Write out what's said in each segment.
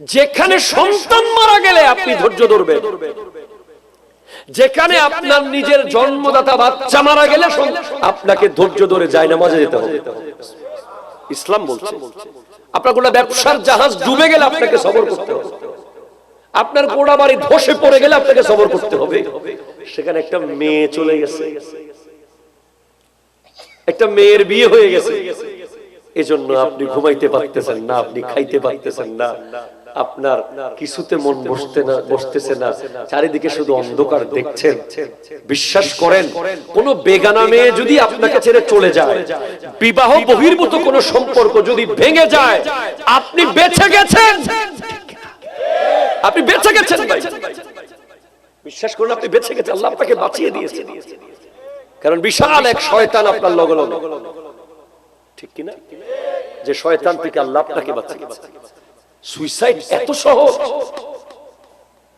যেখানে সন্তান মারা গেলে আপনি ধৈর্য ধরবেন যেখানে আপনার নিজের জন্মদাতা বাচ্চা মারা গেলে আপনাকে ধৈর্য ধরে যায় না মাঝে যেতে হবে। ইসলাম বলছে আপনার কোনো ব্যবসার জাহাজ ডুবে গেলে আপনাকে সবর করতে হবে। আপনার গোড়া বাড়ি ধসে পড়ে গেলে আপনাকে সবর করতে হবে। সেখানে একটা মেয়ে চলে গেছে। একটা মেয়ের বিয়ে হয়ে গেছে। এজন্য আপনি ঘুমাইতে পারতেছেন না আপনি খাইতে পারতেছেন না। আপনার কিছুতে মন বসতে না, বসতেছে না। চারিদিকে শুধু অন্ধকার দেখছেন। বিশ্বাস করেন, কোন বেগানা মেয়ে যদি আপনাকে ছেড়ে চলে যায়, বিবাহ বহির্ভূত কোন সম্পর্ক যদি ভেঙে যায়, আপনি বেঁচে গেছেন। আপনি বেঁচে গেছেন বিশ্বাস করুন, আপনি বেঁচে গেছেন। আল্লাহ আপনাকে বাঁচিয়ে দিয়েছে। কারণ বিশাল এক শয়তান আপনার লগ। ঠিক কিনা? যে শয়তান থেকে আল্লাহ আপনাকে বাঁচিয়েছে। সুইসাইড এত সহজ।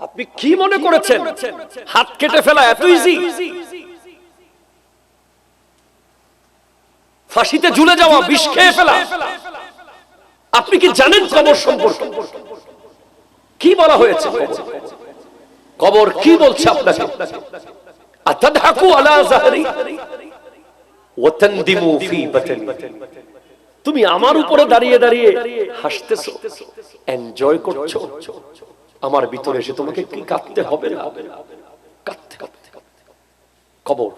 আপনি কি মনে করেছেন? হাত কেটে ফেলা এত ইজি ফাঁসিতে ঝুলে যাওয়া বিষ খেয়ে ফেলা। আপনি কি জানেন কবর সম্পর্কে? কি বলা হয়েছে? কবর কি বলছে আপনাকে? আতাদহাকু আলা জাহরি। ওয়াতানদিমু ফি বাতনি। তুমি আমার উপরে দাঁড়িয়ে দাঁড়িয়ে হাসতেছো এনজয় করছ। আমার ভিতরে এসে তোমাকে কি কাঁদতে হবে না? কাঁদতে কাঁদতে কবর।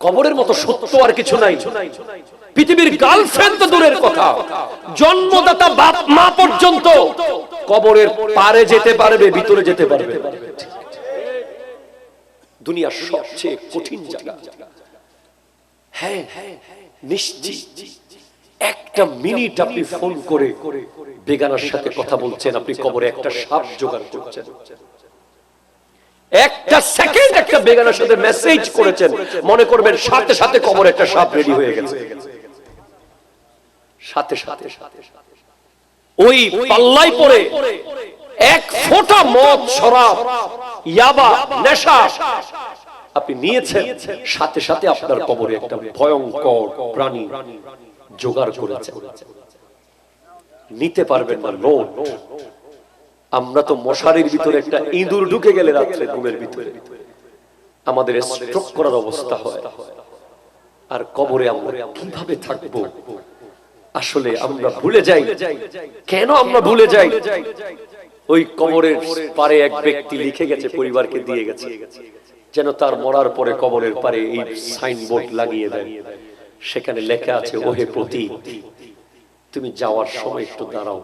কবরের মতো সত্য আর কিছু নাই। পৃথিবীর গার্লফ্রেন্ড তো দূরের কথা। জন্মদাতা বাপ মা পর্যন্ত কবরের পারে যেতে পারবে ভিতরে যেতে পারবে। দুনিয়ার সবচেয়ে কঠিন জায়গা। হ্যাঁ। নিশ্চিত। একটা মিনিট আপনি ফোন করে বেগানার সাথে কথা বলছেন আপনি কবরে একটা সাপ জোগাড় করছেন। একটা সেকেন্ড একটা বেগানার সাথে মেসেজ করেছেন। মনে করবেন সাথে সাথে কবরে একটা সাপ রেডি হয়ে গেছে। সাথে সাথে। ওই পাল্লাই পরে এক ফোঁটা মদ শরাব ইয়াবা নেশা আপনি নিয়েছেন। সাথে সাথে আপনার কবরে একটা ভয়ঙ্কর প্রাণী। জোগাড় করেছে। নিতে পারবেন না লোন আমরা তো মশারির ভিতরে একটা ইঁদুর ঢুকে গেলে রাত্রে ঘুমের ভিতরে। আমাদের স্ট্রোক করার অবস্থা হয়। আর কবরে আমরা কীভাবে থাকব? আসলে আমরা ভুলে যাই। কেন আমরা ভুলে যাই? ওই কবরের পারে এক ব্যক্তি লিখে গেছে, পরিবারকে দিয়ে গেছে। যেন তার মরার পরে কবরের পারে এই সাইনবোর্ড লাগিয়ে দেয়। সেখানে লেখা আছে, ওহে প্রতি তুমি যাওয়ার সময় একটু দাঁড়াও।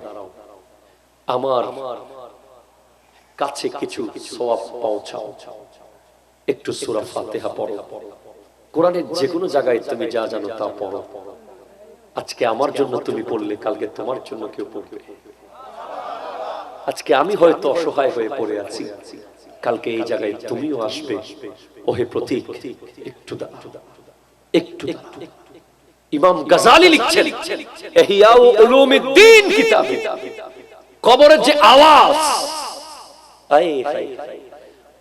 আমার কাছে কিছু সওয়াব পৌঁছাও একটু সূরা ফাতিহা পড়ো। কোরআনের যে কোনো জায়গায় তুমি যা জানো তা পড়ো। আজকে আমার জন্য তুমি পড়লে, কালকে তোমার জন্য কেউ পড়বে। আজকে আমি হয়তো অসহায় হয়ে পড়ে আছি। কালকে এই জায়গায় তুমিও আসবে। ওহে প্রতীক, একটু দা একটু। ইমাম গাজালি লিখছেন ইহইয়াউ উলুমিদ্দিন কিতাবে, কবরের যে আওয়াজ আয় হায়।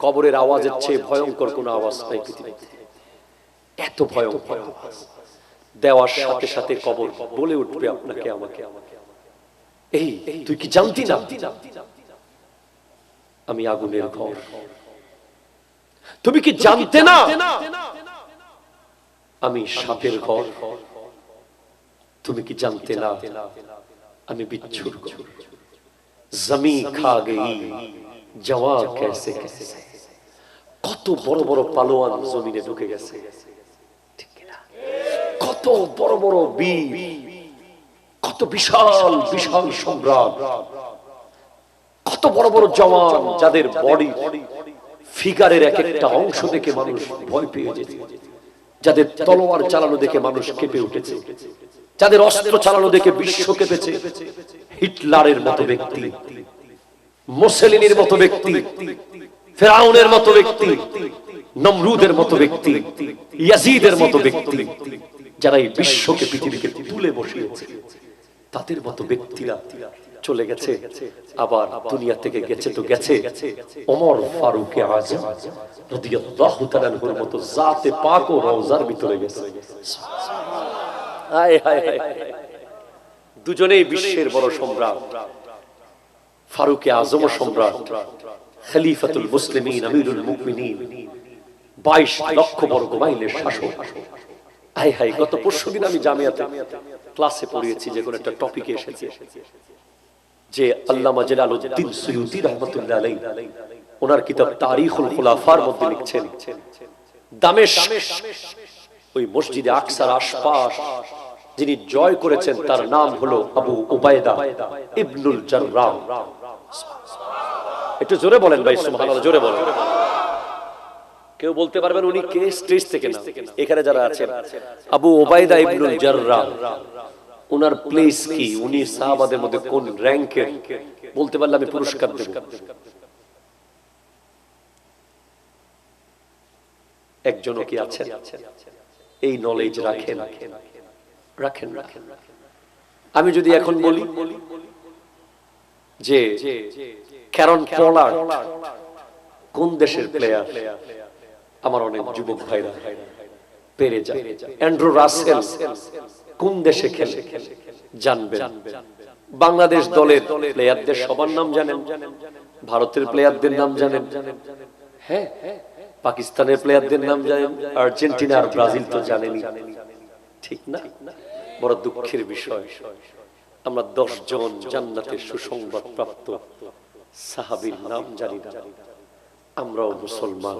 কবরের আওয়াজের চেয়ে ভয়ঙ্কর কোন আওয়াজ নাই পৃথিবীতে। এত ভয়ঙ্কর আওয়াজ। দেওয়ার সাথে সাথে কবর বলে উঠবে আপনাকে, আমাকে। এই, তুই কি জানতি না? আমি আগুনের ঘর। তুমি কি জানতে না? আমি সাপের ঘর। তুমি কি জানতে না আমি বিচ্ছুর জমি খা গেই যাওয়া কেসে কেসে। কত বড় বড় পালোয়ান জমিনে ঢুকে গেছে। কত বড় বড় বীর কত বিশাল বিশাল সম্রাট কত বড় বড় জওয়ান যাদের বডি ফিগারের এক একটা অংশ দেখে মানুষ ভয় পেয়ে যেত যাদের তলোয়ার চালানো দেখে মানুষ কেঁপে উঠেছে। যাদের অস্ত্র চালানো দেখে বিশ্ব কেঁপেছে। হিটলারের মতো ব্যক্তি, মোসেলিনের মতো ব্যক্তি, ফেরাউনের মতো ব্যক্তি, নমরুদের মতো ব্যক্তি, ইয়াজিদের মতো ব্যক্তি, যারা এই বিশ্বকে, পৃথিবীকে তুলে বসিয়েছে। তাদের মতো ব্যক্তিরা চলে গেছে, আবার দুনিয়া থেকে গেছে তো গেছে। ওমর ফারুক আজম রাদিয়াল্লাহু তাআলার মতো জাতে পাক ও রওজার ভিতরে গেছে। হায় দুজনেই বিশ্বের বড় সম্রাট। ফারুকে আজম সম্রাট। খলিফাতুল মুসলিমিন, আমিরুল মুমিনিন। বাইশ লক্ষ বর্গ মাইলের শাসক। হাই হাই গত আমি জামিয়াতে ক্লাসে পড়িয়েছি, যে কোনো একটা টপিকে এসেছে। যে আল্লামা জালালউদ্দিন সুয়ুতি রহমতুল্লাহ আলাইহি ওনার কিতাব তারিখুল খুলাফার মধ্যে লিখছেন, দামেস্ক ওই মসজিদে আকসার আশপাশ যিনি জয় করেছেন, তার নাম হলো আবু উবায়দা ইবনুল জাররাম একটু জোরে বলেন ভাই, সুবহানাল্লাহ, জোরে বলেন। কেউ বলতে পারবেন উনি কে স্টেজ থেকে না? এখানে যারা আছেন, আবু ওবায়দা ইবনুল জাররাম ওনার প্লেস কি? উনি সাহাবাদের মধ্যে কোন র্যাঙ্কে বলতে পারলে আমি পুরস্কার দেব। একজনও কি আছেন? এই নলেজ রাখেন। রাখেন রাখেন আমি যদি এখন বলি যে ক্যারন পলার কোন দেশের প্লেয়ার আমার অনেক যুবক ভাইরা পেরে যায়। অ্যান্ড্রু রাসেল কোন দেশে খেলে? জানবেন। বাংলাদেশ দলের প্লেয়ারদের সবার নাম জানেন। ভারতের প্লেয়ারদের নাম জানেন। হ্যাঁ হ্যাঁ। পাকিস্তানের প্লেয়ারদের নাম জানেন আর্জেন্টিনা আর ব্রাজিল তো জানেনি ঠিক না? বড় দুঃখের বিষয়। আমরা দশ জন জান্নাতের সুসংবাদ প্রাপ্ত সাহাবীর নাম জানি না। আমরাও মুসলমান।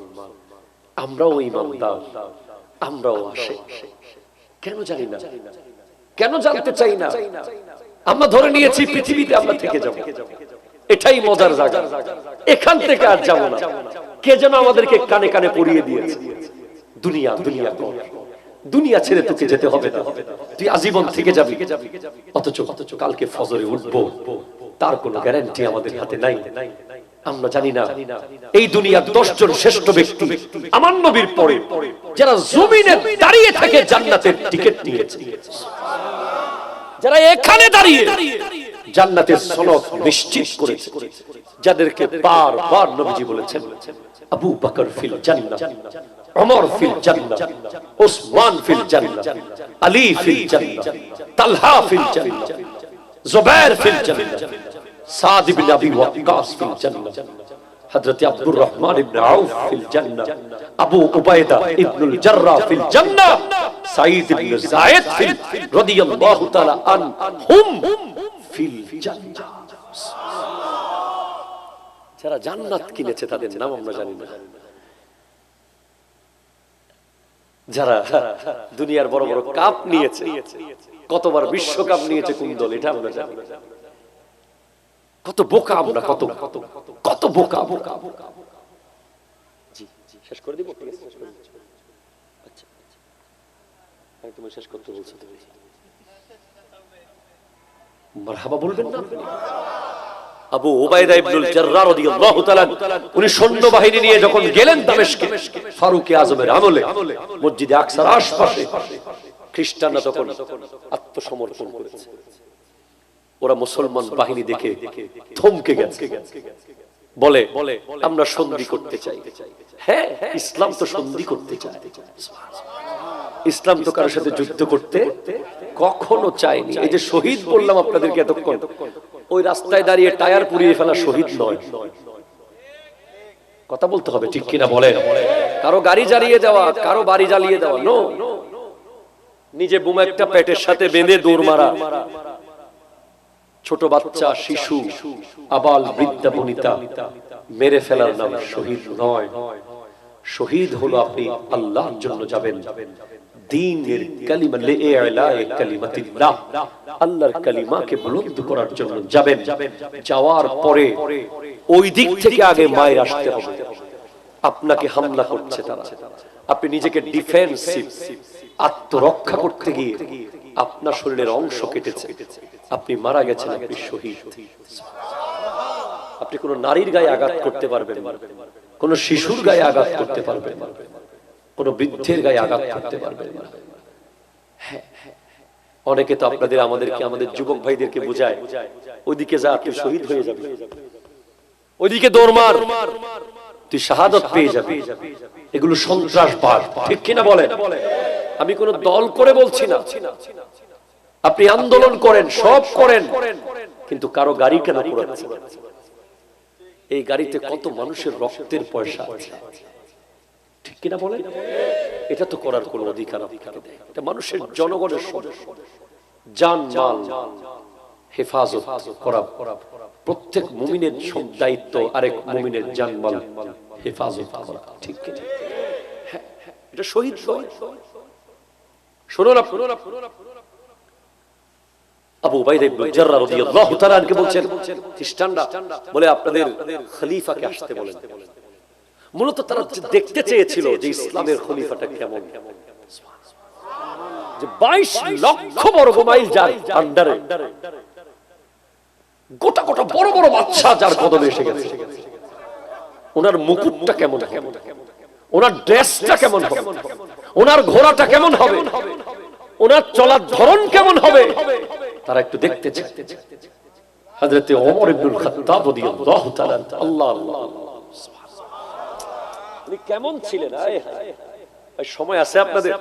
আমরাও ইমানদার। আমরাও আসে কেন জানি না? কেন জানতে চাই না? আমরা ধরে নিয়েছি পৃথিবীতে আমরা থেকে যাব। এটাই মজার জায়গা। এখান থেকে আর যাব না। কে যেন আমাদেরকে কানে কানে পড়িয়ে দিয়েছে? দুনিয়া দুনিয়া কর। দুনিয়া ছেড়ে তোকে যেতে হবে না। তুই আজীবন থেকে যাবি। অথচ অথচ কালকে ফজরে উঠবো। তার কোনো গ্যারান্টি আমাদের হাতে নাই। আমরা জানি না। এই দুনিয়ার দশজন শ্রেষ্ঠ ব্যক্তি আমার নবীর পরে যারা জমিনে দাঁড়িয়ে থাকে জান্নাতের টিকিট নিয়েছে। যারা এখানে দাঁড়িয়ে জান্নাতের সনদ নিশ্চিত করেছে। যাদেরকে বারবার নবীজি বলেছেন আবু বকর ফিল জান্নাত ওমর ফিল জান্নাত ওসমান ফিল জান্নাত আলী ফিল জান্নাত তালহা ফিল জান্নাত জুবাইর ফিল জান্নাত সাদ ইবনে আবি ওয়াক্কাস ফিল জান্নাত হযরত আব্দুর রহমান ইবনে আউফ ফিল জান্নাত আবু উবাইদা ইবনুল জাররা ফিল জান্নাত সাঈদ ইবনে যায়েদ ফিল রাদিয়াল্লাহু তাআলা আন হুম ফিল জান্নাত যারা জান্নাত কিনেছে তাদের নাম আমরা জানি না যারা দুনিয়ার বড় বড় কাপ নিয়েছে, কতবার বিশ্বকাপ নিয়েছে কোন দল, এটা আমরা জানি কত বোকা আমরা, কত কত বোকা বোকা বোকা জি, শেষ করে দিব। আচ্ছা আচ্ছা। আমি তুমি শেষ করতে বলছো তুমি মারহাবা বলবেন না? আবু ওবায়দা ইবনুল জাররার রাদিয়াল্লাহু তাআলা উনি সৈন্যবাহিনী নিয়ে যখন গেলেন দামেশকে, ফারুক আজমের আমলে, মসজিদে আকসার আশপাশে, খ্রিস্টানরা তখন আত্মসমর্পণ করেছে। ওরা মুসলমান বাহিনী দেখে থমকে গেছে। বলে, আমরা সন্ধি করতে চাই। হ্যাঁ ইসলাম তো সন্ধি করতে চায়। ইসলাম তো কারোর সাথে যুদ্ধ করতে কখনো চায়নি। এই যে শহীদ বললাম আপনাদেরকে এতক্ষণ ওই রাস্তায় দাঁড়িয়ে টায়ার পুড়িয়ে ফেলা শহীদ নয়। কথা বলতে হবে, ঠিক কিনা বলেন? কারও গাড়ি জ্বালিয়ে দেওয়া, কারও বাড়ি জ্বালিয়ে দেওয়া নো নিজে বুম একটা পেটের সাথে বেঁধে দৌড় মারা। ছোট বাচ্চা, শিশু, আবাল, বৃদ্ধা, বনিতা, মেরে ফেলার নাম শহীদ নয়। শহীদ হলো আপনি আল্লাহর জন্য যাবেন। দ্বীনের কালিমা কালিমাতিল্লাহ। আল্লাহর কালিমাকে বুলন্দ করার জন্য যাবেন। যাওয়ার পরে ওই দিক থেকে আগে মায়ের আসতে হবে। আপনাকে হামলা করছে তারা। আপনি নিজেকে ডিফেন্সিভ আত্মরক্ষা করতে গিয়ে আপনার শরীরের অংশ কেটেছে। আপনি মারা গেছেন, আপনি শহীদ। আপনি কোন নারীর গায়ে আঘাত করতে পারবেন। কোন শিশুর গায়ে আঘাত করতে পারবেন। কোন বৃদ্ধের গায়ে আঘাত করতে পারবেন না। হ্যাঁ। অনেকে তো আপনাদের আমাদেরকে, আমাদের যুবক ভাইদেরকে বোঝায়, ওইদিকে যা তুই শহীদ হয়ে যাবে, ওইদিকে দৌড় মার, তুই শাহাদত পেয়ে যাবি এগুলো সন্ত্রাসবাদ, ঠিক কিনা বলেন আমি কোন দল করে বলছি না আপনি আন্দোলন করেন, সব করেন, কিন্তু কারও গাড়ি কেন পোড়াচ্ছেন এই গাড়িতে কত মানুষের রক্তের পয়সা আছে ঠিক কিনা বলে এটা তো করার কোনো অধিকার আপনাকে দেয়। মানুষের জনগণের সম্পদ। জান মাল হেফাজত করা প্রত্যেক মুমিনের দায়িত্ব আরেক মুমিনের জান মাল হেফাজত করা। ঠিক কিনা? হ্যাঁ, এটা শহীদ শুনুন আবু উবাইদা ইবনে জাররা রাদিয়াল্লাহু তাআলা বলছেন খ্রিস্টানরা বলে আপনাদের খলিফাকে আসতে বলেন। মূলত তারা দেখতে চেয়েছিল যে ইসলামের খলিফাটা কেমন। যে 22 লক্ষ বর্গ মাইল যার আন্ডারে। গোটা গোটা বড় বড় বাচ্চা যার কদমে এসে গেছে। ওনার মুকুটটা কেমন হবে? ওনার ড্রেসটা কেমন হবে? ওনার ঘোড়াটা কেমন হবে? ওনার চলার ধরন কেমন হবে? তারা একটু দেখতে হযরতে ওমর ইবনুল খাত্তাব রাদিয়াল্লাহু তাআলা আল্লাহ আল্লাহ। উনি কেমন ছিলেন। সময় আছে আপনাদের।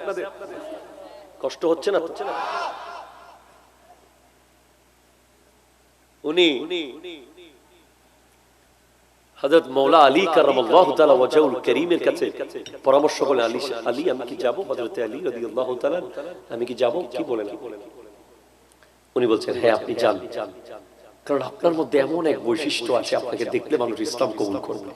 কষ্ট হচ্ছে না? উনি হযরত মাওলা আলী কারীমের কাছে পরামর্শ আলী আলী, আমি কি আলী আমি কি যাব? কি উনি বলছেন হ্যাঁ আপনি যান। কারণ আপনার মধ্যে এমন এক বৈশিষ্ট্য আছে, আপনাকে দেখলে মানুষ ইসলাম কবুল করবে।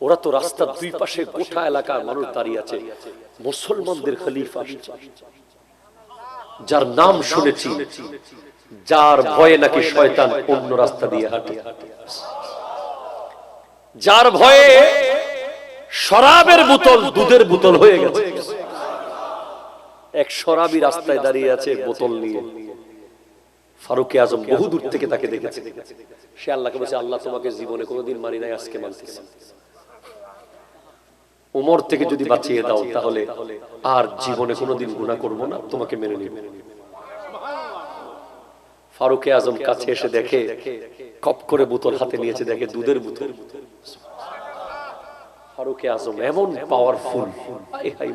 ওরা তো রাস্তার দুই পাশে গোটা এলাকার মানুষ দাঁড়িয়ে আছে। মুসলমানদের খলিফা। যার নাম শুনেছি, যার ভয়ে নাকি শয়তান অন্য রাস্তা দিয়ে হাঁটে। যার ভয়ে শরাবের বোতল দুধের বোতল হয়ে গেছে। এক শরাবি রাস্তায় দাঁড়িয়ে আছে বোতল নিয়ে। ফারুকে আজম বহু দূর থেকে তাকে দেখেছে। সে আল্লাহকে বলছে, আল্লাহ তোমাকে জীবনে কোনোদিন মারি নাই, আজকে মানতেছে। উমর থেকে যদি বাঁচিয়ে দাও, তাহলে আর জীবনে কোনোদিন গুণা করব না, তোমাকে মেনে নিব। ফারুকে আজম কাছে এসে দেখে কপ করে বোতল হাতে নিয়েছে, দেখে দুধের বোতল। ফারুকে আজম এমন পাওয়ারফুল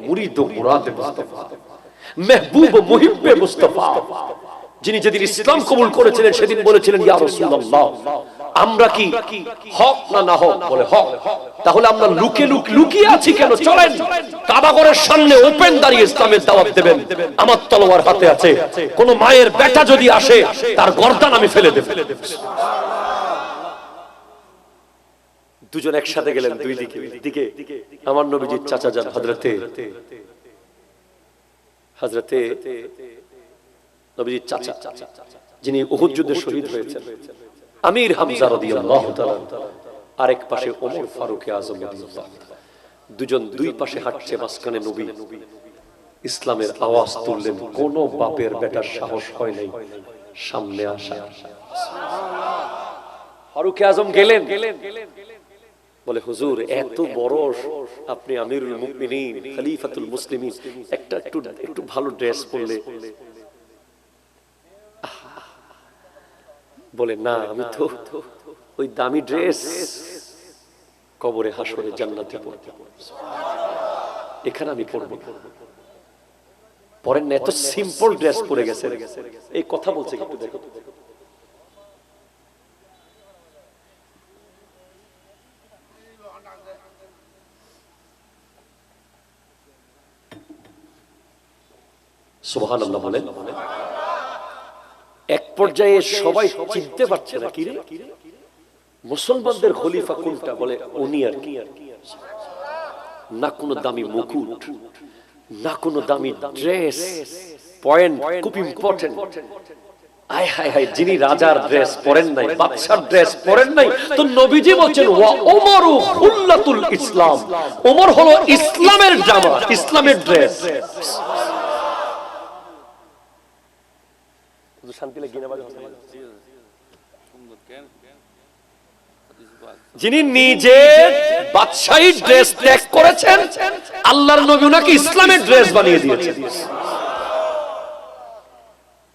মুরিদ মুরাদ মুস্তাফা, মেহবুব মুহিব্বে মুস্তাফা, যিনি যেদিন ইসলাম কবুল করেছিলেন, সেদিন বলেছিলেন, ইয়া রাসূলুল্লাহ আমরা কি হক না না হক বলে হক? তাহলে আমরা লুকে লুক লুকিয়ে আছি কেন? চলেন, কাবাগরের সামনে ওপেন দাঁড়িয়ে ইসলামের দাওয়াত দেবেন। আমার তলোয়ার হাতে আছে। কোন মায়ের বেটা যদি আসে, তার গর্দান আমি ফেলে দেব। দুজন একসাথে গেলেন দুই দিকে। দিকে আমার নবীজির চাচা যান হজরতে হজরতে নবীজির চাচা, যিনি উহুদ যুদ্ধে শহীদ হয়েছেন। আমির হামজা রাদিয়াল্লাহু তাআলা আরেক পাশে ওমর ফারুক আজম রাদিয়াল্লাহু। দুজন দুই পাশে হাঁটছে মাঝখানে নবী। ইসলামের আওয়াজ তুললেন, কোন বাপের বেটার সাহস হয় নাই। সামনে আসা। ফারুক আজম গেলেন। বলে, হুজুর, এত বড় আপনি আমিরুল মুমিনিন, খলিফাতুল মুসলিমিন, একটা একটু একটু ভালো ড্রেস পরলে বলে না আমি তো ওই দামি ড্রেস কবরে হাসরে জান্নাতে পড়ব এখানে আমি পড়ব। পরেন না এত সিম্পল ড্রেস পরে গেছে। এই কথা বলছে একটু দেখো। সুবহানাল্লাহ বলেন পর্যায়ে সবাই চিনতে পারছে না, কি রে? মুসলমানদের খলিফা কোনটা বলে, উনি আর কি? না কোনো দামি মুকুট, না কোনো দামি ড্রেস, পয়েন্ট খুব ইম্পর্টেন্ট আয়, হায় হায়, যিনি রাজার ড্রেস পরেন নাই, বাদশার ড্রেস পরেন নাই, তো নবীজি বলছেন, ওয়া ইসলাম। ওমর হলো ইসলামের জামা, ইসলামের ড্রেস। শান্তি লাগে না যিনি নিজে বাদশাহী ড্রেস ত্যাগ করেছেন আল্লাহর নবী ওনাকে ইসলামের ড্রেস বানিয়ে দিয়েছেন।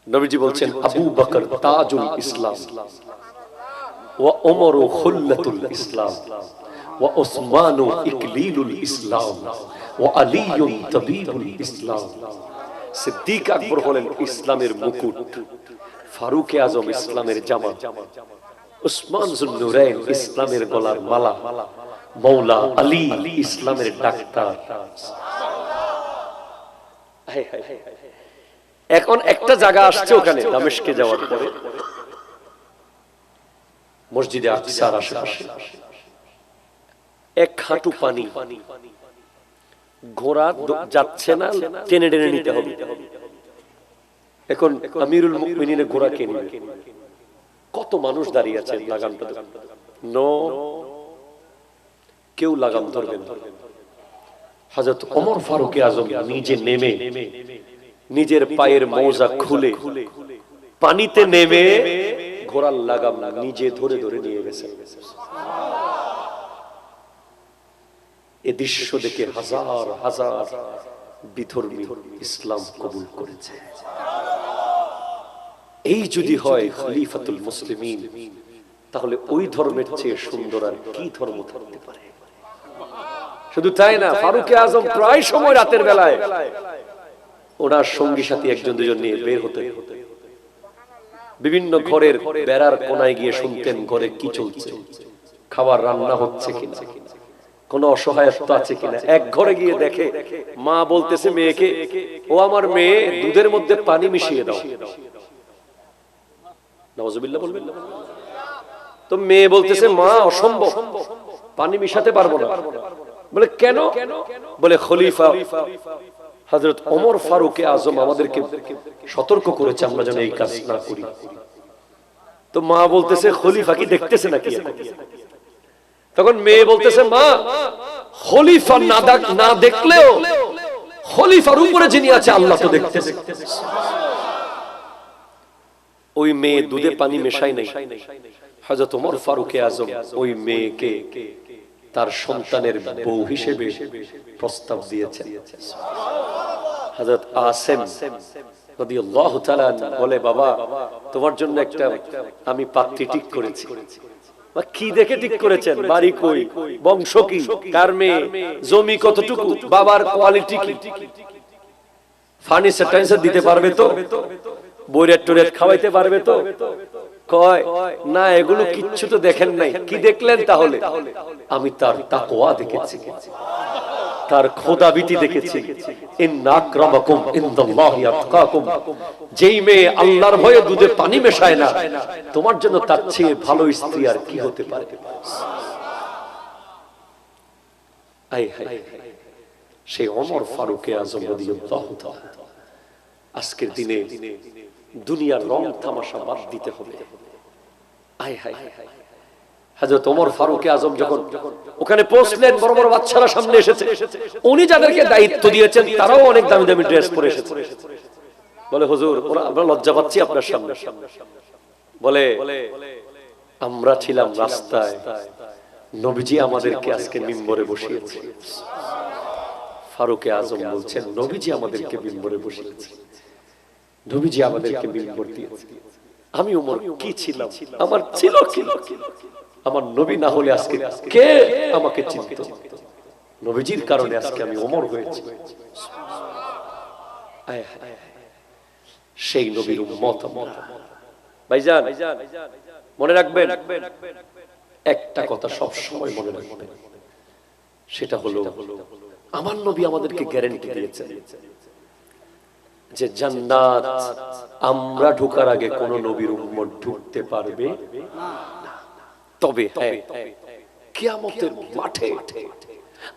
নবীজি বলছেন আবু বকর তাজুল ইসলাম ওয়া ওমর খুল্লাতুল ইসলাম ওয়া উসমান ইকলিলুল ইসলাম ওয়া আলী তাবিবুল ইসলাম। সিদ্দিক আকবর হলেন ইসলামের মুকুট, ফারুক আজম ইসলামের জামা, উসমান জুন্নুরাইন ইসলামের গলার মালা মৌলা আলী ইসলামের ডাক্তার। এখন একটা জায়গা আসছে ওখানে দামেশকে যাওয়ার পরে। মসজিদে আকসার এক হাঁটু পানি পানি। ঘোড়া যাচ্ছে না টেনে টেনে নিতে হবে। এখন আমিরুল মুমিনিনে ঘোড়া কে নিবে? কত মানুষ দাঁড়িয়ে আছে লাগামটা নো কেউ লাগাম ধরবেন না। হযরত ওমর ফারুক আজম নিজে নেমে নিজের পায়ের মোজা খুলে পানিতে নেমে ঘোড়ার লাগাম নিজে ধরে ধরে নিয়ে গেছেন এ দৃশ্য দেখে হাজার হাজার বিধর্মী ইসলাম কবুল করেছে। এই যদি হয় খলিফাতুল মুসলিমিন, তাহলে ওই ধর্মের চেয়ে সুন্দর আর কি ধর্ম থাকতে পারে? শুধু তাই না, ফারুকে আজম প্রায় সময় রাতের বেলায় ওনার সঙ্গী সাথী একজন দুজন নিয়ে বের হতে বিভিন্ন ঘরের বেড়ার কোনায় গিয়ে শুনতেন, ঘরে কি চলছে? খাবার রান্না হচ্ছে কিনা? কোন অসহায়ত্ব আছে কিনা? এক ঘরে গিয়ে দেখে, মা বলতেছে, মেয়েকে, ও আমার মেয়ে, দুধের মধ্যে পানি মিশিয়ে দাও। তো মেয়ে বলতেছে, মা, অসম্ভব, পানি মিশাতে পারব না। বলে, কেন? বলে, খলিফা হজরত ওমর ফারুকে আজম আমাদেরকে সতর্ক করেছে, আমরা যেন এই কাজ না করি। তো মা বলতেছে, খলিফা কি দেখতেছে নাকি? তখন মেয়ে বলতেছে, মা, খলিফা না না দেখলেও খলিফার উপরে যিনি আছে, আল্লাহ তো দেখতেছে। ওই মেয়ে দুধে পানি মেশাই নাই। হযরত ওমর ফারুকে আজম ওই মেয়েকে তার সন্তানের বউ হিসেবে প্রস্তাব দিয়েছেন। হযরত আসেম রাদিয়াল্লাহু তাআলা বলে, বাবা, তোমার জন্য একটা আমি পাত্রী ঠিক করেছি। কি দেখে ঠিক করেছেন? বাড়ি কই? বংশ কি? কার মেয়ে? জমি কতটুকু? বাবার কোয়ালিটি কি? ফার্নিচার টার্নিচার দিতে পারবে তো? বইরেট টোরেট খাওয়াইতে পারবে তো? কয়, না, এগুলো কিচ্ছু তো দেখেন নাই। কি দেখলেন তাহলে? আমি তার তাকোয়া দেখেছি। তার খোদাবিতি দেখেছি। যেই মেয়ে আল্লাহর ভয়ে দুধে পানি মেশায় না, তোমার জন্য তার চেয়ে ভালো স্ত্রী আর কি হতে পারে? সেই ওমর ফারুকে আজম আজকের দিনে দুনিয়ার রং তামাশা বাদ দিতে হবে। হাজরত ওমর ফারুক আজম যখন ওখানে পৌঁছলেন, বড় বড় বাচ্চারা সামনে এসেছে। উনি যাদেরকে দায়িত্ব দিয়েছেন, তারাও অনেক দামি দামি ড্রেস পরে এসেছে। বলে, হুজুর আমরা লজ্জা পাচ্ছি আপনার সামনে। বলে, আমরা ছিলাম রাস্তায়। নবীজি আমাদেরকে আজকে মিম্বরে বসিয়েছে। ফারুকে আজম বলছেন, নবীজি আমাদেরকে মিম্বরে বসিয়েছে। নবীজি আমাদেরকে মিম্বর দিয়েছে। আমি উমর কি ছিলাম? আমার ছিল কি? আমার নবী না হলে আজকে কে আমাকে চিনত নবীজির কারণে আজকে আমি ওমর হয়েছি সেই নবীর আমরা। ভাইজান, মনে রাখবেন, একটা কথা সব সময় মনে রাখবেন সেটা হলো, আমার নবী আমাদেরকে গ্যারান্টি দিয়েছেন যে জান্নাত আমরা ঢোকার আগে কোন নবীর উম্মত ঢুকতে পারবে না। তবে হ্যাঁ কিয়ামতের মাঠে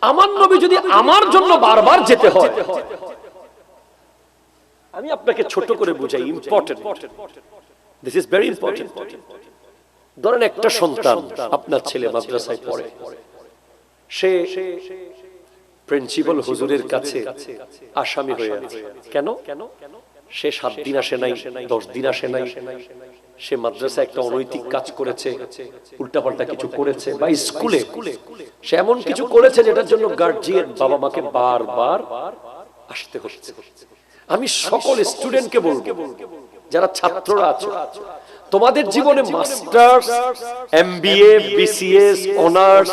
আমার নবী যদি আমার জন্য বারবার যেতে হয় আমি আপনাকে ছোট করে বুঝাই important this is very important ধরেন একটা সন্তান আপনার ছেলে মাদ্রাসায় পড়ে। সে প্রিন্সিপাল হুজুরের কাছে আসামি হয়ে আছে। কেন? সে সাত দিন আসে নাই দশ দিন আসে নাই। সে মাদ্রাসা একটা অনৈতিক কাজ করেছে, উল্টাপাল্টা কিছু করেছে, বা স্কুলে সে এমন কিছু করেছে যেটার জন্য গার্জিয়ান বাবা মাকে বারবার আসতে হচ্ছে। আমি সকল স্টুডেন্টকে বলব, যারা ছাত্ররা আছো, তোমাদের জীবনে মাস্টার্স এমবিএ বিসিএস অনার্স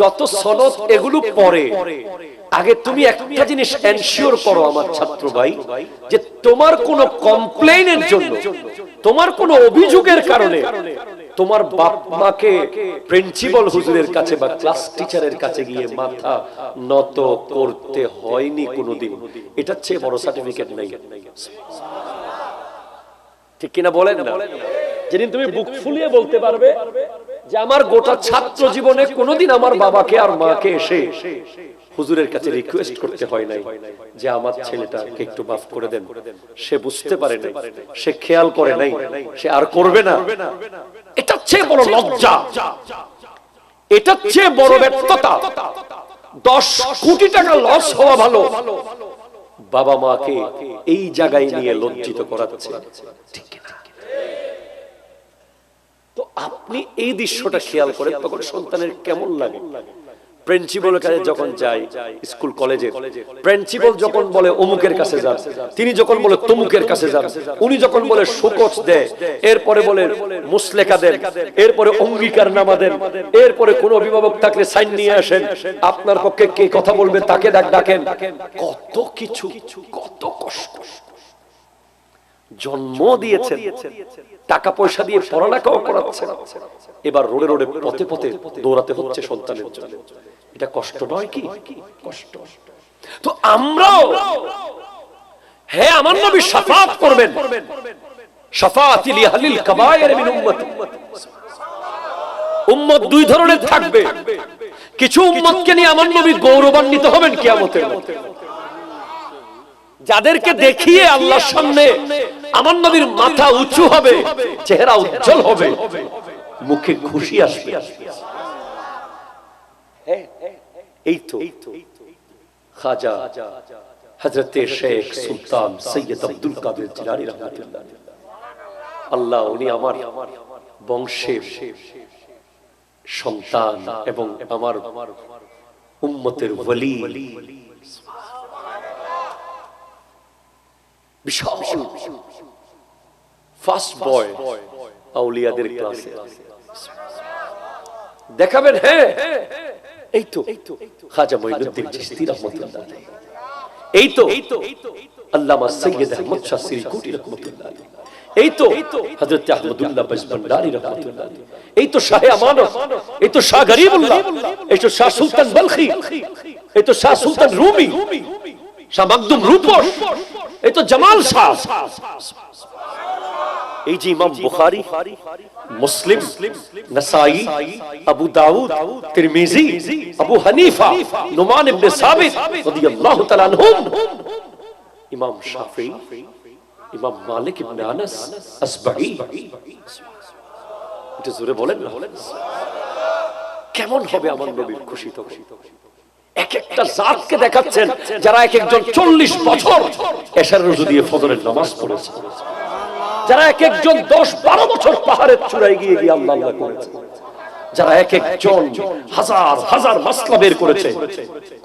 যত সনদ এগুলো পড়ে আগে তুমি একটা জিনিস এনশিওর করো আমার ছাত্র ভাই, যে তোমার কোনো কমপ্লেইনের জন্য, তোমার কোনো অভিযোগের কারণে তোমার বাপ মাকে প্রিন্সিপাল হুজুরের কাছে বা ক্লাস টিচারের কাছে গিয়ে মাথা নত করতে হয়নি কোনোদিন। এটা চেয়ে বড় সার্টিফিকেট নাই। ঠিক কিনা বলেন না? যেদিন তুমি বুক ফুলিয়ে বলতে পারবে যে আমার গোটা ছাত্র জীবনে কোনোদিন আমার বাবাকে আর মাকে এসে হুজুরের কাছে রিকোয়েস্ট করতে হয় নাই যে আমার ছেলেটাকে একটু মাফ করে দেন। সে বুঝতে পারে নাই, সে খেয়াল করে নাই, সে আর করবে না। এটা চেয়ে বড় লজ্জা এটা চেয়ে বড় ব্যর্থতা, দশ কোটি টাকা লস হওয়া ভালো। বাবা মাকে এই জায়গায় নিয়ে লজ্জিত করাচ্ছে। ঠিক কিনা? তো আপনি এই দৃশ্যটা খেয়াল করেন তখন সন্তানের কেমন লাগে? প্রিন্সিপালের কাছে যখন যাই স্কুল কলেজে প্রিন্সিপাল যখন বলে, অমুকের কাছে যান। তিনি যখন বলে, তমুকের কাছে যান। উনি যখন বলে দেয় এরপরে বলে, মুসলেখা দেন। এরপরে, অঙ্গীকার নামা দেন। এরপরে, কোন অভিভাবক থাকলে সাইন নিয়ে আসেন। আপনার পক্ষে কে কথা বলবে, তাকে ডাক ডাকেন। কত কিছু, কত কষ্ট। জন্ম দিয়েছেন টাকা পয়সা দিয়ে পড়ালেখাও করাচ্ছে এবার রোডে রোডে, পথে পথে দৌড়াতে হচ্ছে সন্তানের জন্য। এটা কষ্ট নয় কি? কষ্ট। তো আমরাও হ্যাঁ আমার নবী, শাফাত করবেন। শাফাত লি আহলিল কাবায়ের মিন উম্মতি। উম্মত দুই ধরনের থাকবে। কিছু উম্মতকে নিয়ে আমার নবী গৌরবান্বিত হবেন কিয়ামতের মধ্যে। যাদেরকে দেখিয়ে আল্লাহর সামনে আমার নবীর মাথা উঁচু হবে চেহারা উজ্জ্বল হবে মুখে খুশি আসবে। এই তো খাজা শেখ সুলতান সৈয়দ আব্দুল কাদের জিলানী রহমতুল্লাহ আল্লাহ উনি আমার বংশের সন্তান এবং আমার উম্মতের ওলি বিশাল। ফার্স্ট বয় আউলিয়াদের ক্লাসে দেখাবেন হ্যাঁ এই তো খাজা মঈনুদ্দিন চিশতি রহমাতুল্লাহ। এই তো আল্লামা সৈয়দ আহমদ শাহ সিরিকুটি রহমাতুল্লাহ এই তো হযরত আহমদুল্লাহ বাজবান্ডারি রাহমাতুল্লাহ। এই তো শাহ আমানত। এই তো শাহ গরিবুল্লাহ। এই তো শাহ সুলতান বলখি। এই তো শাহ সুলতান রুমি। শাহ মাকদুম রূপস এই তো জামাল শাহ। এই যে ইমাম বুখারী, মুসলিম, নাসাই, আবু দাউদ, তিরমিজি, আবু হানিফা, নুমান ইবনে সাবিত রাদিয়াল্লাহু তাআলা আনহুম। ইমাম শাফি, ইমাম মালিক ইবনে আনাস আসবাহি এটা জোরে বলেন না। কেমন হবে আমার নবীর খুশি তখন? এক একটা জাতকে দেখাচ্ছেন যারা এক একজন চল্লিশ বছর এশার রুজু দিয়ে ফজরের নামাজ পড়েছে। যারা এক একজন দশ বারো বছর পাহাড়ের চূড়ায় গিয়ে গিয়ে আল্লাহ আল্লাহ করেছে। যারা এক একজন হাজার হাজার মাসলা বের করেছে।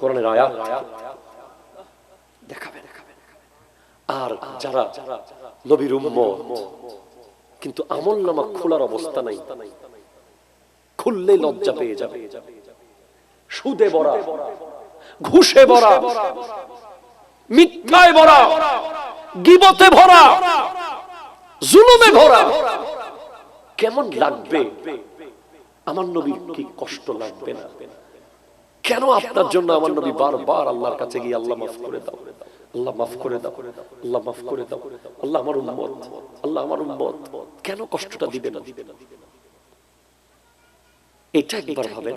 কোরআনের আয়াত দেখাবে আর যারা নবীর উম্মত, কিন্তু আমল নামা খোলার অবস্থা নাই। খুললে লজ্জা পেয়ে যাবে। সুদে ভরা ঘুষে ভরা মিথ্যায় ভরা গিবতে ভরা জুলুমে ভরা। কেমন লাগবে? আমার নবী কি কষ্ট লাগবে না? কেন আপনার জন্য আমার নবী বারবার আল্লাহর কাছে গিয়ে আল্লাহ মাফ করে দাও। আল্লাহ মাফ করে দাও। আল্লাহ মাফ করে দাও। আল্লাহ আমার উম্মত। আল্লাহ আমার উম্মত। কেন কষ্টটা দিবে না দিবে না? এটা একবার ভাবেন।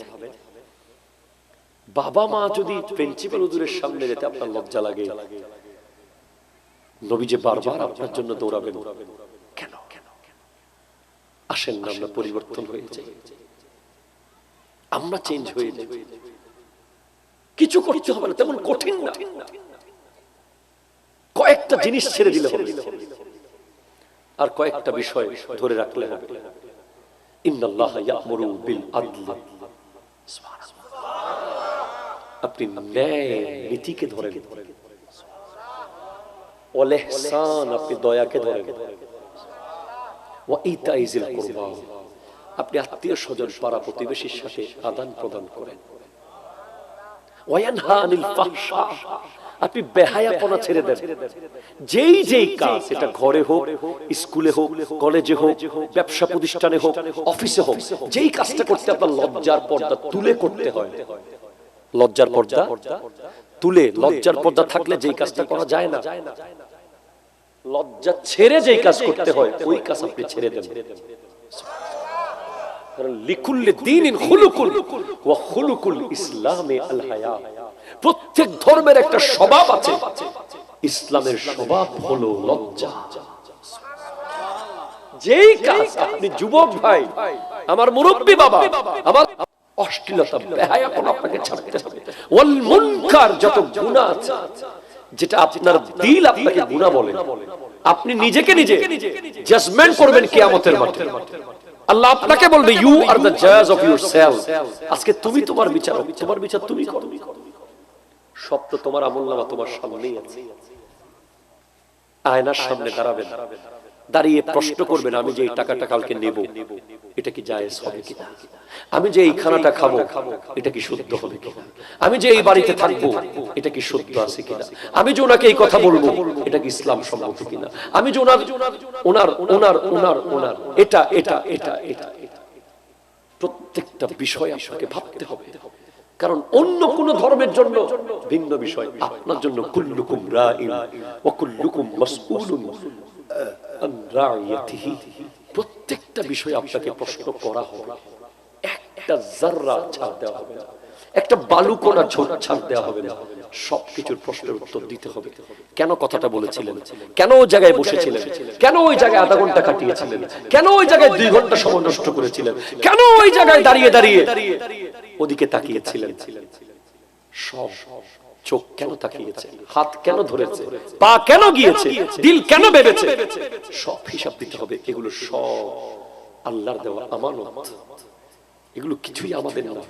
বাবা মা যদি প্রিন্সিপাল হুজুরের সামনে যেতে আপনার লজ্জা লাগে, নবী যে বারবার আপনার জন্য দৌড়াবেন, কেন? আসেন না, আমরা পরিবর্তন হয়ে যাই। আমরা চেঞ্জ হয়ে যাই। কিছু করতে হবে না, তেমন কঠিন না। কয়েকটা জিনিস ছেড়ে দিলে হবে। আর কয়েকটা বিষয় ধরে রাখলে হবে। ইন্নাল্লাহ ইয়ামুরু বিল আদল। আপনি নীতিকে ওয়ালেহসান আপনি দয়াকে আপনি আত্মীয় স্বজন পাড়া প্রতিবেশীর সাথে আদান প্রদান করেন। আপনি বেহায়াপনা ছেড়ে দেন। যেই যেই কাজ এটা ঘরে হোক, স্কুলে হোক, কলেজে হোক, ব্যবসা প্রতিষ্ঠানে হোক, অফিসে হোক, যেই কাজটা করতে আপনার লজ্জার পর্দা তুলে করতে হয় লজ্জার পর্দা তুলে লজ্জার পর্দা থাকলে যেই কাজটা করা যায় না। লজ্জা ছেড়ে যেই কাজ করতে হয় ওই কাজ আপনি ছেড়ে দেন। কারণ লিকুল্লি দীনিন খুলুকুল ওয়া খুলুকুল ইসলামে আল প্রত্যেক ধর্মের একটা স্বভাব আছে। ইসলামের স্বভাব হলো লজ্জা। যেই কাজ আপনি যুবক ভাই আমার মুরব্বী বাবা আমার অশ্লীলতা বেহায়াপন আপনাকে ছাড়তে হবে। ওয়াল মুনকার যত গুনাহ আছে যেটা আপনার দিল আপনাকে গুনাহ বলে। আপনি নিজেকে নিজে জাজমেন্ট করবেন কিয়ামতের মাঠে। আল্লাহ আপনাকে বলবে ইউ আর দ্য জাজ অফ আজকে তুমি তোমার বিচার তোমার বিচার তুমি করো। সব তো তোমার আমল নামা তোমার সামনেই আছে। আয়নার সামনে দাঁড়াবেন। দাঁড়িয়ে প্রশ্ন করবেন, আমি যে এই টাকাটা কালকে নেব, এটা কি জায়েজ হবে কিনা আমি যে এই খানাটা খাব, এটা কি শুদ্ধ হবে কিনা আমি যে এই বাড়িতে থাকব, এটা কি সত্য আছে কিনা আমি যে ওনাকে এই কথা বলব, এটা কি ইসলাম সম্মত কিনা আমি যে ওনার ওনার ওনার ওনার ওনার এটা এটা এটা এটা। প্রত্যেকটা বিষয় আপনাকে ভাবতে হবে। কারণ অন্য কোন ধর্মের জন্য ভিন্ন বিষয়। আপনার জন্য কুল্লুকুম রাইন ওয়া কুল্লুকুম মাসউলুন। প্রত্যেকটা বিষয় আপনাকে প্রশ্ন করা হবে। একটা জাররা ছাড় দেওয়া হবে না। একটা বালুকোনা ছোট ছাড় দেওয়া হবে না। সবকিছুর প্রশ্নের উত্তর দিতে হবে। কেন কথাটা বলেছিলেন? কেন ওই জায়গায় বসেছিলেন? কেন ওই জায়গায় আধা ঘণ্টা কাটিয়েছিলেন? কেন ওই জায়গায় দুই ঘণ্টা সময় নষ্ট করেছিলেন? কেন ওই জায়গায় দাঁড়িয়ে দাঁড়িয়ে? ওদিকে তাকিয়েছিলেন। সব চোখ কেন তাকিয়েছে? হাত কেন ধরেছে? পা কেন গিয়েছে? দিল কেন ভেবেছে সব হিসাব দিতে হবে। এগুলো সব আল্লাহর দেওয়া আমানত। এগুলো কিছুই আমাদের না